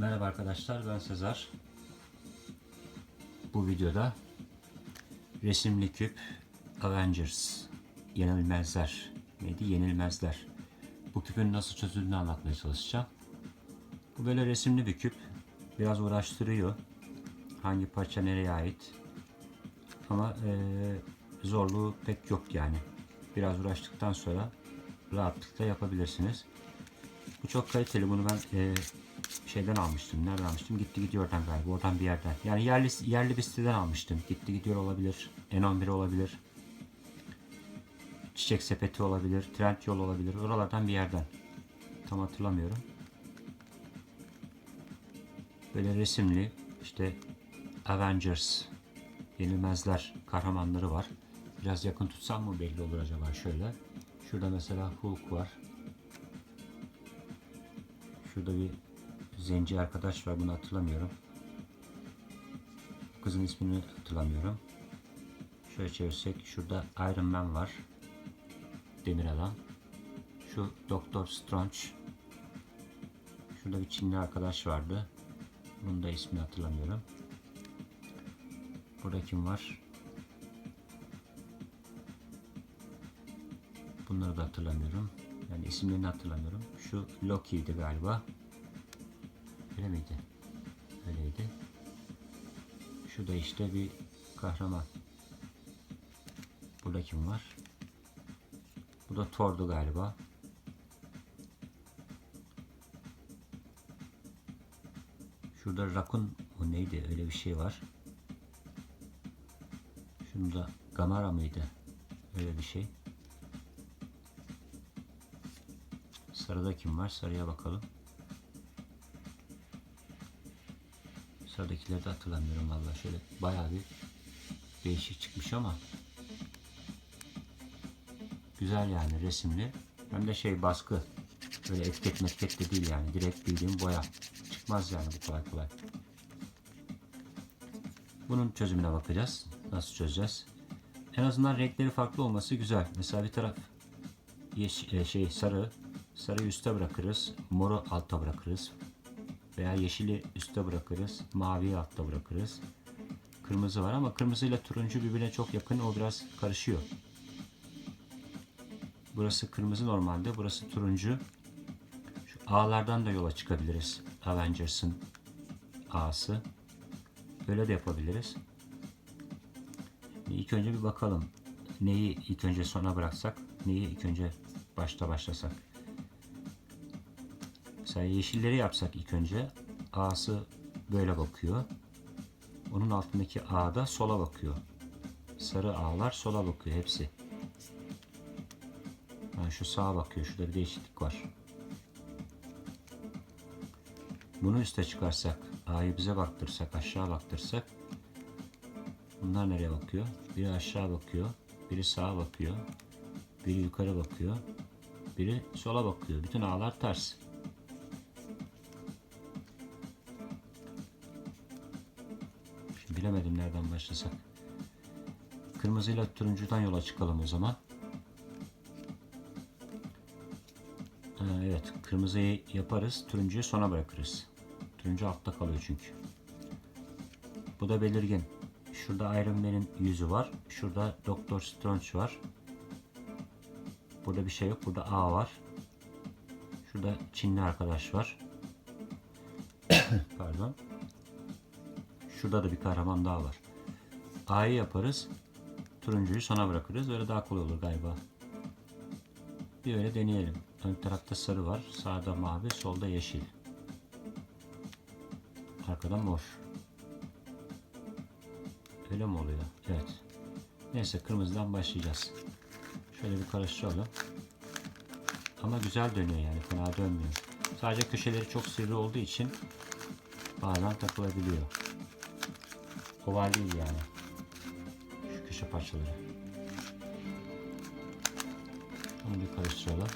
Merhaba arkadaşlar ben Sezer. Bu videoda resimli küp Avengers Yenilmezler neydi? Yenilmezler. Bu küpün nasıl çözüldüğünü anlatmaya çalışacağım. Bu böyle resimli bir küp. Biraz uğraştırıyor. Hangi parça nereye ait. Ama eee, zorluğu pek yok yani. Biraz uğraştıktan sonra rahatlıkla yapabilirsiniz. Bu çok kaliteli. Bunu ben eee, şeyden almıştım. Nereden almıştım? Gitti gidiyordan galiba. Oradan bir yerden. Yani yerli yerli bir siteden almıştım. Gitti gidiyor olabilir. N11 olabilir. Çiçek sepeti olabilir. Trendyol olabilir. Oralardan bir yerden. Tam hatırlamıyorum. Böyle resimli işte Avengers yenilmezler kahramanları var. Biraz yakın tutsam mı belli olur acaba şöyle. Şurada mesela Hulk var. Şurada bir zenci arkadaş var bunu hatırlamıyorum. Kızın ismini hatırlamıyorum. Şöyle çevirsek şurada Iron Man var. Demir adam. Şu Doktor Strange. Şurada bir Çinli arkadaş vardı. Bunun da ismini hatırlamıyorum. Burada kim var? Bunları da hatırlamıyorum. Yani isimlerini hatırlamıyorum. Şu Loki'ydi galiba. Öyle miydi? Öyleydi. Şu da işte bir kahraman. Burada kim var? Bu da Thor'du galiba. Şurada Rakun o neydi? Öyle bir şey var. Şunda Gamara mıydı? Öyle bir şey. Sarıda kim var? Sarıya bakalım. Sıradaki de hatırlamıyorum valla. Şöyle bayağı bir değişik çıkmış ama güzel yani resimli. Hem de şey baskı. Böyle etiket metiket de değil yani. Direkt bildiğim boya. Çıkmaz yani bu kolay kolay. Bunun çözümüne bakacağız. Nasıl çözeceğiz? En azından renkleri farklı olması güzel. Mesela bir taraf yeş e, şey sarı. Sarıyı üste bırakırız. Moru altta bırakırız. Veya yeşili üste bırakırız. Maviyi altta bırakırız. Kırmızı var ama kırmızı ile turuncu birbirine çok yakın. O biraz karışıyor. Burası kırmızı normalde. Burası turuncu. Şu ağlardan da yola çıkabiliriz. Avengers'ın ağası. Böyle de yapabiliriz. İlk önce bir bakalım. Neyi ilk önce sona bıraksak, neyi ilk önce başta başlasak. Mesela yeşilleri yapsak ilk önce. A'sı böyle bakıyor. Onun altındaki A da sola bakıyor. Sarı A'lar sola bakıyor hepsi. Yani şu sağa bakıyor. Şurada bir değişiklik var. Bunu üste çıkarsak, A'yı bize baktırsak, aşağı baktırsak bunlar nereye bakıyor? Biri aşağı bakıyor, biri sağa bakıyor, biri yukarı bakıyor, biri sola bakıyor. Bütün A'lar ters. Bilemedim nereden başlasak. Kırmızıyla turuncudan yola çıkalım o zaman. Ha, evet, kırmızıyı yaparız, turuncuyu sona bırakırız. Turuncu altta kalıyor çünkü. Bu da belirgin. Şurada Iron Man'in yüzü var. Şurada Doktor Strange var. Burada bir şey yok. Burada A var. Şurada Çinli arkadaş var. Pardon. Şurada da bir kahraman daha var. A'yı yaparız. Turuncuyu sona bırakırız. Öyle daha kolay olur galiba. Bir öyle deneyelim. Ön tarafta sarı var. Sağda mavi, solda yeşil. Arkada mor. Öyle mi oluyor? Evet. Neyse kırmızıdan başlayacağız. Şöyle bir karıştıralım. Ama güzel dönüyor yani fena dönmüyor. Sadece köşeleri çok sivri olduğu için bazen takılabiliyor. Oval değil yani. Şu köşe parçaları. Bunu bir karıştıralım.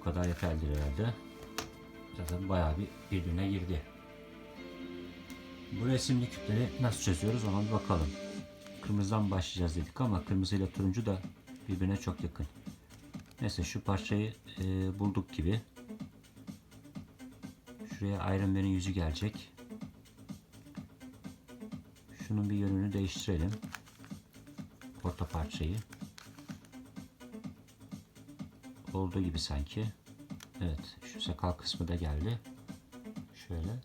Bu kadar yeterlidir herhalde. Zaten bayağı bir birbirine girdi. Bu resimli küpleri nasıl çözüyoruz ona bir bakalım. Kırmızıdan başlayacağız dedik ama kırmızı ile turuncu da birbirine çok yakın. Neyse şu parçayı e, bulduk gibi. Şuraya Iron Man'in yüzü gelecek. Şunun bir yönünü değiştirelim. Orta parçayı. Olduğu gibi sanki. Evet. Şu sakal kısmı da geldi. Şöyle.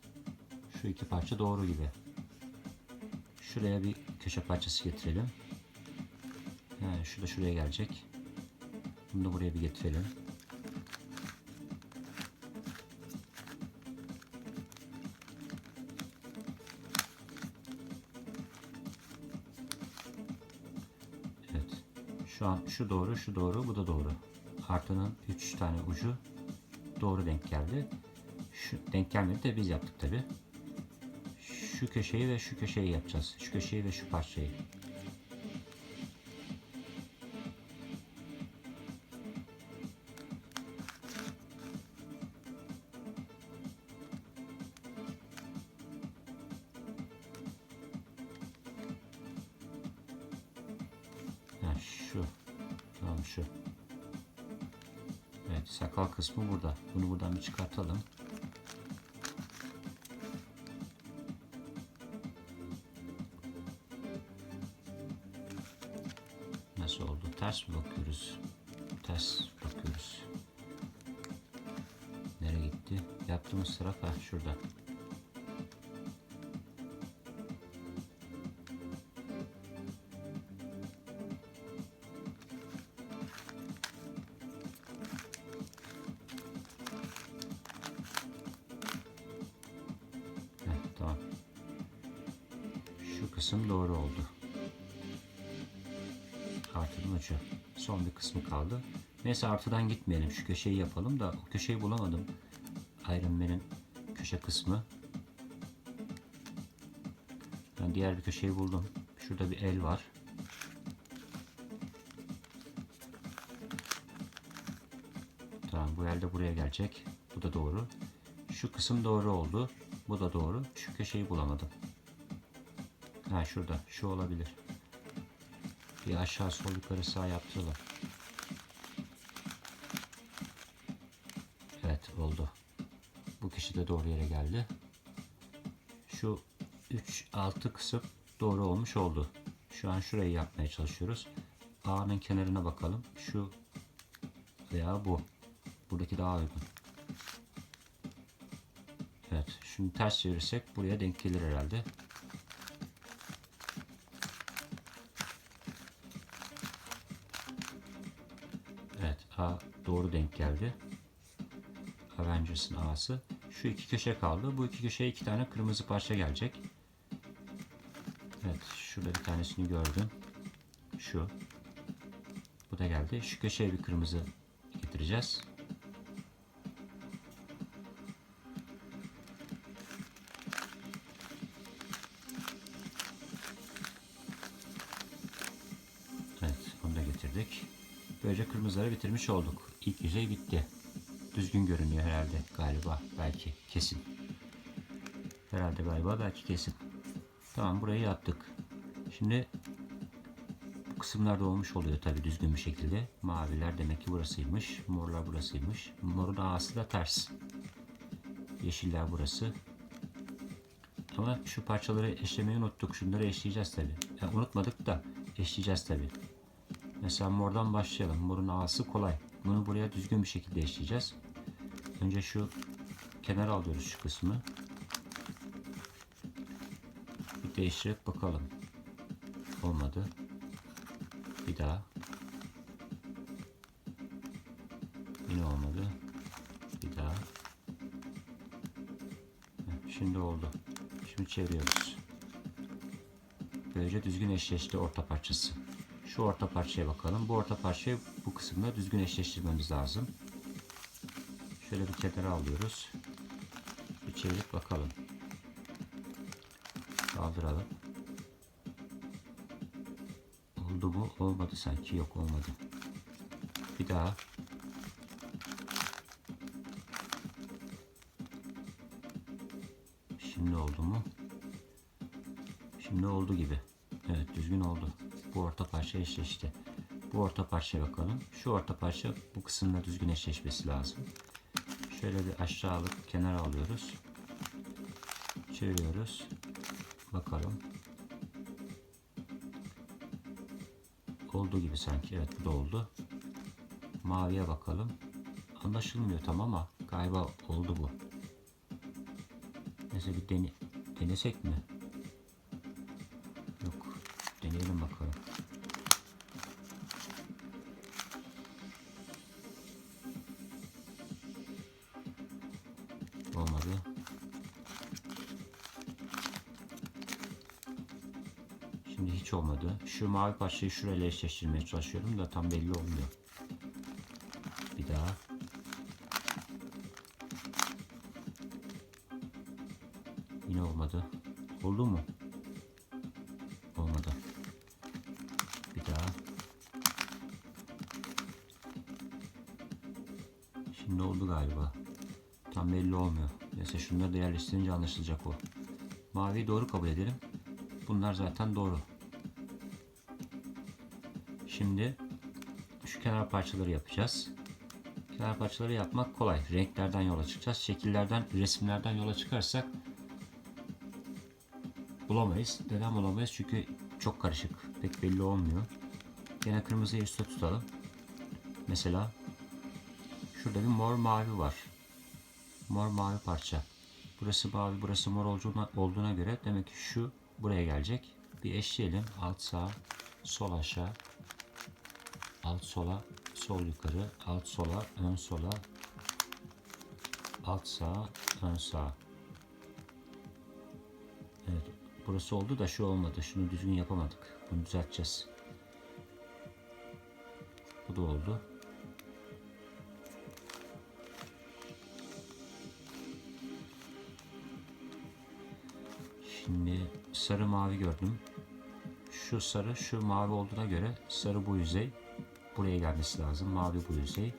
Şu iki parça doğru gibi. Şuraya bir köşe parçası getirelim. Yani şu da şuraya gelecek. Bunu da buraya bir getirelim. Evet. Şu an şu doğru, şu doğru, bu da doğru. Artının 3 tane ucu doğru denk geldi. Şu denk gelmedi de biz yaptık tabi. Şu köşeyi ve şu köşeyi yapacağız. Şu köşeyi ve şu parçayı. Bunu çıkartalım. Nasıl oldu? Ters mi bakıyoruz? Ters bakıyoruz. Nereye gitti? Yaptığımız taraf ha şurada. Kısmı kaldı. Neyse artıdan gitmeyelim. Şu köşeyi yapalım da o köşeyi bulamadım. Iron Man'in köşe kısmı. Ben diğer bir köşeyi buldum. Şurada bir el var. Tamam bu el de buraya gelecek. Bu da doğru. Şu kısım doğru oldu. Bu da doğru. Şu köşeyi bulamadım. Ha şurada. Şu olabilir. Bir aşağı sol yukarı sağ yaptılar. Evet oldu. Bu kişi de doğru yere geldi. Şu 3 6 kısım doğru olmuş oldu. Şu an şurayı yapmaya çalışıyoruz. A'nın kenarına bakalım. Şu veya bu. Buradaki daha uygun. Evet. Şimdi ters çevirirsek buraya denk gelir herhalde. Evet. A doğru denk geldi. Avengers'ın A'sı. Şu iki köşe kaldı. Bu iki köşeye iki tane kırmızı parça gelecek. Evet. Şurada bir tanesini gördüm. Şu. Bu da geldi. Şu köşeye bir kırmızı getireceğiz. Evet, onu da getirdik. Böylece kırmızıları bitirmiş olduk. İlk yüzey bitti. Düzgün görünüyor herhalde galiba. Belki kesin. Herhalde galiba belki kesin. Tamam burayı yaptık. Şimdi bu kısımlarda olmuş oluyor tabi düzgün bir şekilde. Maviler demek ki burasıymış. Morlar burasıymış. Morun ağası da ters. Yeşiller burası. Ama şu parçaları eşlemeyi unuttuk. Şunları eşleyeceğiz tabi. Yani unutmadık da eşleyeceğiz tabi. Mesela mordan başlayalım. Morun ağası kolay. Bunu buraya düzgün bir şekilde eşleyeceğiz. Önce şu kenara alıyoruz şu kısmı. Bir değiştirip bakalım. Olmadı. Bir daha. Yine olmadı. Bir daha. Şimdi oldu. Şimdi çeviriyoruz. Böylece düzgün eşleşti orta parçası. Şu orta parçaya bakalım. Bu orta parçayı bu kısımda düzgün eşleştirmemiz lazım. Şöyle bir kenara alıyoruz. Bir çevirip bakalım. Kaldıralım. Oldu mu? Olmadı sanki. Yok olmadı. Bir daha. Şimdi oldu mu? Şimdi oldu gibi. Evet düzgün oldu. Bu orta parça eşleşti. Bu orta parçaya bakalım. Şu orta parça bu kısımla düzgün eşleşmesi lazım. Şöyle bir aşağı alıp kenara alıyoruz. Çeviriyoruz. Bakalım. Oldu gibi sanki. Evet bu da oldu. Maviye bakalım. Anlaşılmıyor tam ama galiba oldu bu. Neyse bir dene, denesek mi? Yok. Deneyelim bakalım. Şu mavi parçayı şurayla eşleştirmeye çalışıyorum da tam belli olmuyor. Bir daha. Yine olmadı. Oldu mu? Olmadı. Bir daha. Şimdi oldu galiba. Tam belli olmuyor. Neyse şunları da yerleştirince anlaşılacak o. Maviyi doğru kabul edelim. Bunlar zaten doğru. Şimdi şu kenar parçaları yapacağız. Kenar parçaları yapmak kolay. Renklerden yola çıkacağız. Şekillerden, resimlerden yola çıkarsak bulamayız. Neden bulamayız? Çünkü çok karışık. Pek belli olmuyor. Yine kırmızıyı üstte tutalım. Mesela şurada bir mor mavi var. Mor mavi parça. Burası mavi, burası mor olduğuna, olduğuna göre demek ki şu buraya gelecek. Bir eşleyelim. Alt sağ, sol aşağı, alt sola, sol yukarı, alt sola, ön sola, alt sağ, ön sağ. Evet, burası oldu da şu olmadı. Şunu düzgün yapamadık. Bunu düzelteceğiz. Bu da oldu. Şimdi sarı mavi gördüm. Şu sarı şu mavi olduğuna göre sarı bu yüzey buraya gelmesi lazım. Mavi bu yüzey.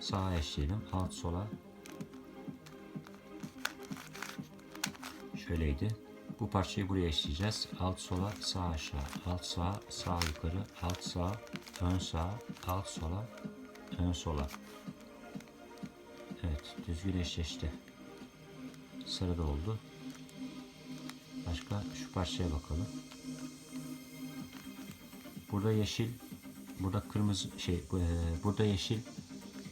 Sağa eşleyelim. Alt sola. Şöyleydi. Bu parçayı buraya eşleyeceğiz. Alt sola, sağ aşağı. Alt sağ, sağ yukarı. Alt sağ, ön sağ. Alt sola, ön sola. Evet, düzgün eşleşti. Sarı da oldu. Başka şu parçaya bakalım. Burada yeşil, burada kırmızı şey, e, burada yeşil,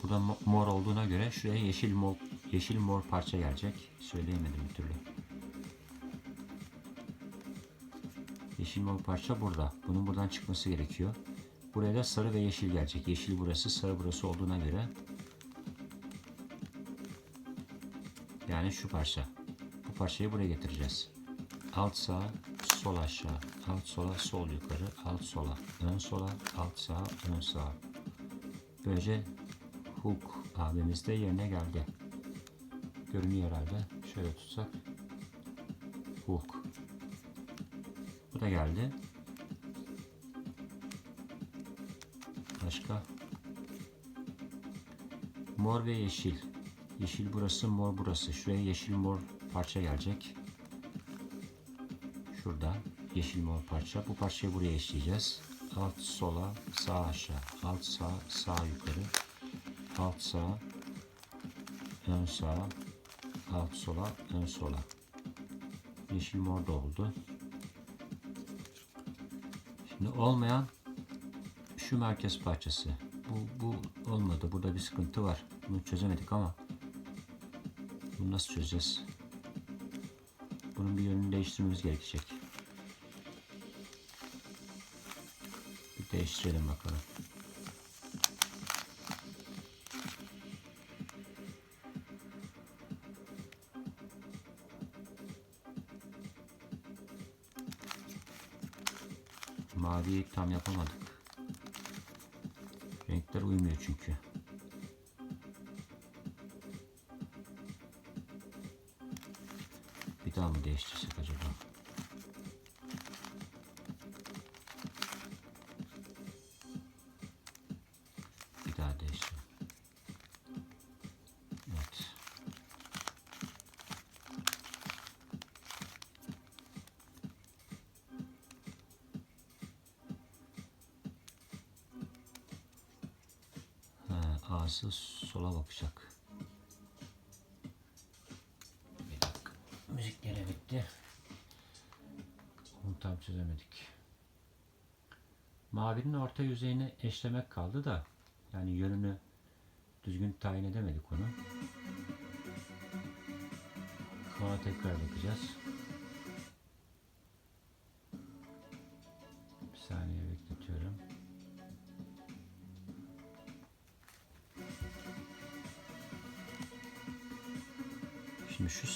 burada mo- mor olduğuna göre şuraya yeşil mor, yeşil mor parça gelecek. Söyleyemedim bir türlü. Yeşil mor parça burada. Bunun buradan çıkması gerekiyor. Buraya da sarı ve yeşil gelecek. Yeşil burası, sarı burası olduğuna göre. Yani şu parça. Bu parçayı buraya getireceğiz. Alt sağ, sol aşağı, alt sola, sol yukarı, alt sola, ön sola, alt sağ, ön sağ. Böylece hook abimiz de yerine geldi. Görünüyor herhalde. Şöyle tutsak. Hook. Bu da geldi. Başka? Mor ve yeşil. Yeşil burası, mor burası. Şuraya yeşil mor parça gelecek. Şurada yeşil mor parça. Bu parçayı buraya eşleyeceğiz. Alt sola, sağ aşağı. Alt sağ, sağ yukarı. Alt sağ, ön sağ. Alt sola, ön sola. Yeşil mor da oldu. Şimdi olmayan şu merkez parçası. Bu, bu olmadı. Burada bir sıkıntı var. Bunu çözemedik ama bunu nasıl çözeceğiz? Bunun bir yönünü değiştirmemiz gerekecek. Bir değiştirelim bakalım. Maviyi tam yapamadık. Renkler uymuyor çünkü. mi değiştirsek acaba? Bir daha değiştir. Evet. Ha, A'sı sola bakacak. Bitti. Onu tam çözemedik. Mavinin orta yüzeyini eşlemek kaldı da yani yönünü düzgün tayin edemedik onu. Sonra tekrar bakacağız.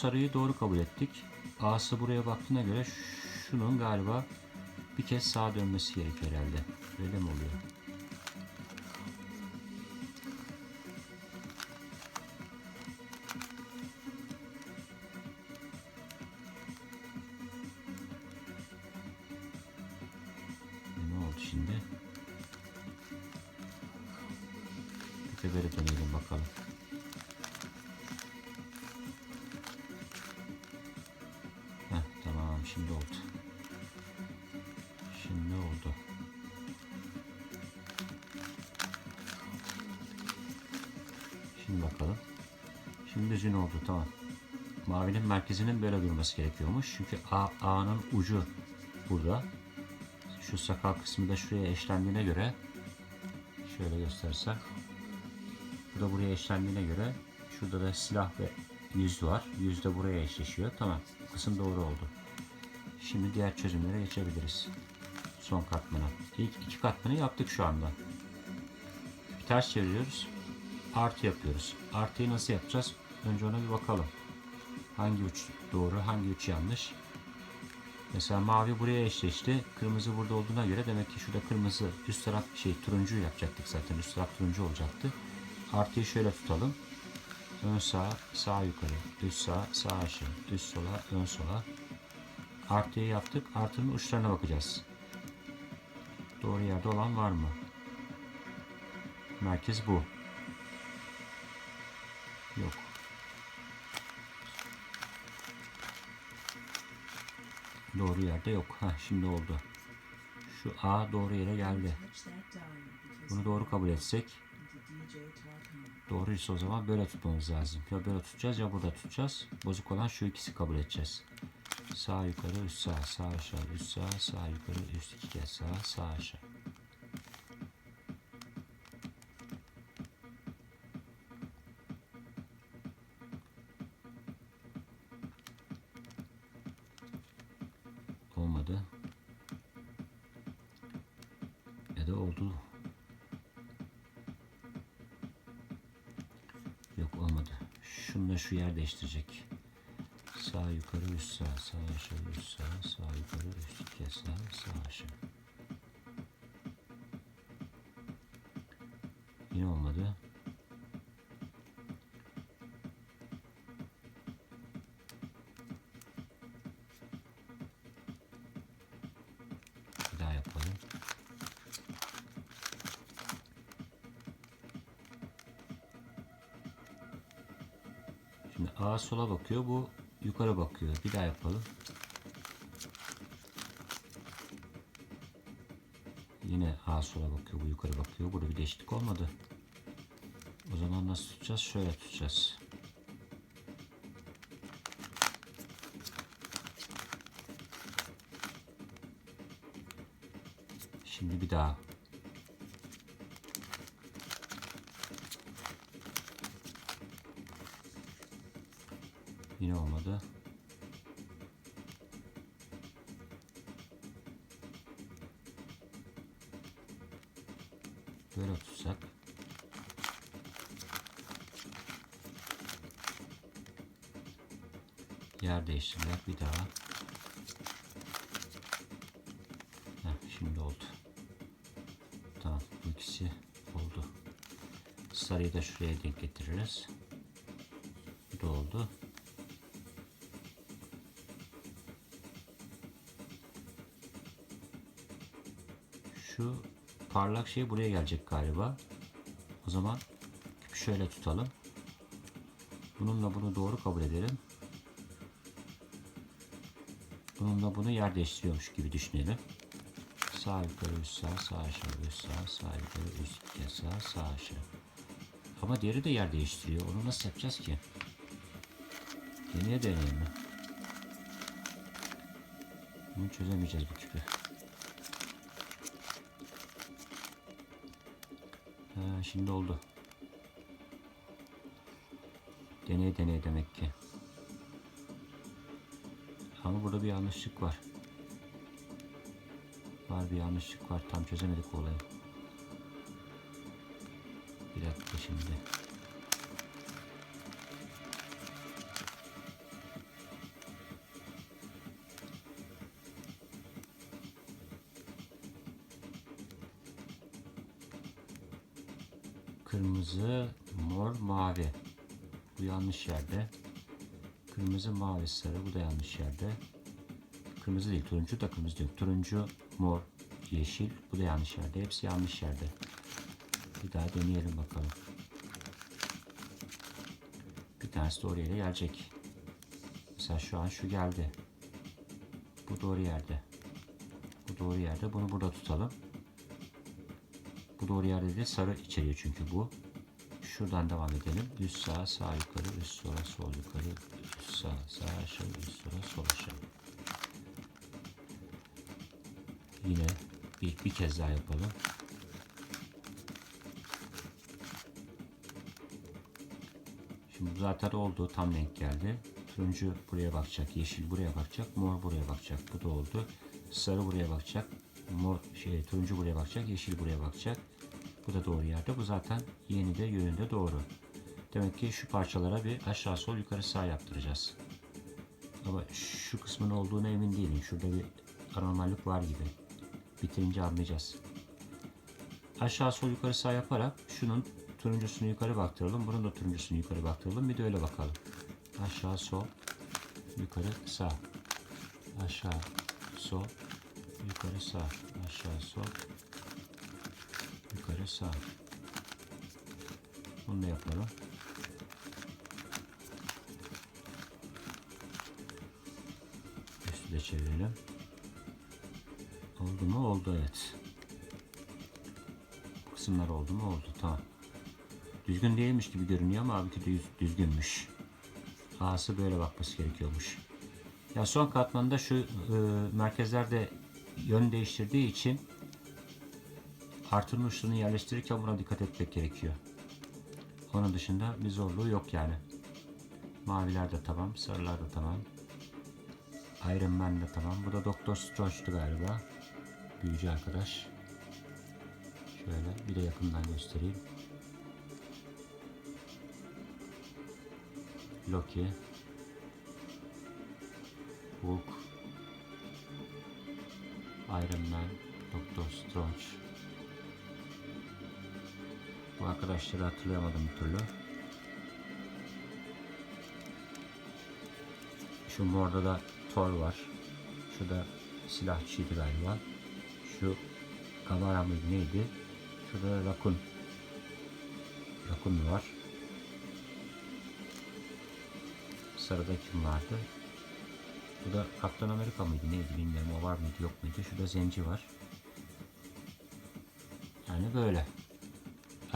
Sarıyı doğru kabul ettik. A'sı buraya baktığına göre şunun galiba bir kez sağa dönmesi gerekiyor herhalde. Öyle mi oluyor? Merkezinin böyle durması gerekiyormuş. Çünkü A, A'nın ucu burada. Şu sakal kısmı da şuraya eşlendiğine göre şöyle göstersem bu da buraya eşlendiğine göre şurada da silah ve yüz var. Yüz de buraya eşleşiyor. Tamam. Kısım doğru oldu. Şimdi diğer çözümlere geçebiliriz. Son katmana. İlk iki katmanı yaptık şu anda. Bir ters çeviriyoruz. Artı yapıyoruz. Artıyı nasıl yapacağız? Önce ona bir bakalım. Hangi uç doğru, hangi uç yanlış? Mesela mavi buraya eşleşti. Kırmızı burada olduğuna göre demek ki şurada kırmızı üst taraf şey turuncu yapacaktık zaten. Üst taraf turuncu olacaktı. Artıyı şöyle tutalım. Ön sağ, sağ yukarı, üst sağ, sağ aşağı, üst sola, ön sola. Artıyı yaptık. Artının uçlarına bakacağız. Doğru yerde olan var mı? Merkez bu. Yok. Doğru yerde yok. Ha şimdi oldu. Şu A doğru yere geldi. Bunu doğru kabul etsek doğruysa o zaman böyle tutmamız lazım. Ya böyle tutacağız ya burada tutacağız. Bozuk olan şu ikisi kabul edeceğiz. Sağ yukarı üst sağ sağ aşağı üst sağ sağ yukarı üst iki kez sağ sağ aşağı. Olmadı. Ya da oldu. Yok olmadı. Şununla şu yer değiştirecek. Sağ yukarı üst sağ sağ aşağı üst sağ sağ yukarı üst kez sağ sağ aşağı. Sola bakıyor, bu yukarı bakıyor. Bir daha yapalım. Yine A sola bakıyor, bu yukarı bakıyor. Burada bir değişiklik olmadı. O zaman nasıl tutacağız? Şöyle tutacağız. Şimdi bir daha. Yine olmadı. Böyle tutsak. Yer değiştirdiler. Bir daha. Heh, şimdi oldu. Tamam. Bu ikisi oldu. Sarıyı da şuraya denk getiririz. Bu da oldu. Şu parlak şey buraya gelecek galiba. O zaman şöyle tutalım. Bununla bunu doğru kabul edelim. Bununla bunu yer değiştiriyormuş gibi düşünelim. Sağ yukarı üst sağ sağ aşağı üst sağ sağ yukarı üst kez sağ sağ aşağı. Ama diğeri de yer değiştiriyor. Onu nasıl yapacağız ki? Deneye deneye mi? Bunu çözemeyeceğiz bu küpü. Ha, şimdi oldu. Deney deney demek ki. Ama burada bir yanlışlık var. Var bir yanlışlık var. Tam çözemedik olayı. Bir dakika şimdi. Kırmızı, mor, mavi. Bu yanlış yerde. Kırmızı, mavi, sarı. Bu da yanlış yerde. Kırmızı değil, turuncu da kırmızı değil. Turuncu, mor, yeşil. Bu da yanlış yerde. Hepsi yanlış yerde. Bir daha deneyelim bakalım. Bir tanesi doğru yere gelecek. Mesela şu an şu geldi. Bu doğru yerde. Bu doğru yerde. Bunu burada tutalım. Bu doğru yerde de sarı içeriyor çünkü bu. Şuradan devam edelim. Üst sağ, sağ yukarı, üst sola, sol yukarı, üst sağ, sağ aşağı, üst sola, sol aşağı. Yine bir, bir kez daha yapalım. Şimdi bu zaten oldu. Tam renk geldi. Turuncu buraya bakacak. Yeşil buraya bakacak. Mor buraya bakacak. Bu da oldu. Sarı buraya bakacak. Mor şey turuncu buraya bakacak. Yeşil buraya bakacak. Bu da doğru yerde. Bu zaten yeni de yönünde doğru. Demek ki şu parçalara bir aşağı sol yukarı sağ yaptıracağız. Ama şu kısmın olduğuna emin değilim. Şurada bir anormallik var gibi. Bitirince anlayacağız. Aşağı sol yukarı sağ yaparak şunun turuncusunu yukarı baktıralım. Bunun da turuncusunu yukarı baktıralım. Bir de öyle bakalım. Aşağı sol yukarı sağ. Aşağı sol yukarı sağ. Aşağı sol sağ. Bunu da yapalım. Üstü de çevirelim. Oldu mu? Oldu evet. Bu kısımlar oldu mu? Oldu. Tamam. Düzgün değilmiş gibi görünüyor ama abi düz, düzgünmüş. A'sı böyle bakması gerekiyormuş. Ya son katmanda şu e, merkezlerde yön değiştirdiği için artırma uçlarını yerleştirirken buna dikkat etmek gerekiyor. Onun dışında bir zorluğu yok yani. Maviler de tamam, sarılar da tamam. Iron Man de tamam. Bu da Doktor Strange'tu galiba. Büyücü arkadaş. Şöyle bir de yakından göstereyim. Loki. Hulk. Iron Man. Doktor Strange. Bu arkadaşları hatırlayamadım bir türlü. Şu morda da Thor var. Şu da silahçıydı galiba. Şu Gamara mıydı neydi? Şurada Rakun. Rakun var. Sarıda kim vardı? Bu da Kaptan Amerika mıydı neydi bilmiyorum o var mıydı yok muydu? Şurada Zenci var. Yani böyle.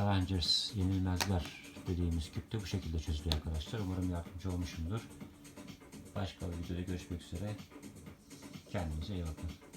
Avengers yenilmezler dediğimiz küp de bu şekilde çözülüyor arkadaşlar. Umarım yardımcı olmuşumdur. Başka bir videoda görüşmek üzere. Kendinize iyi bakın.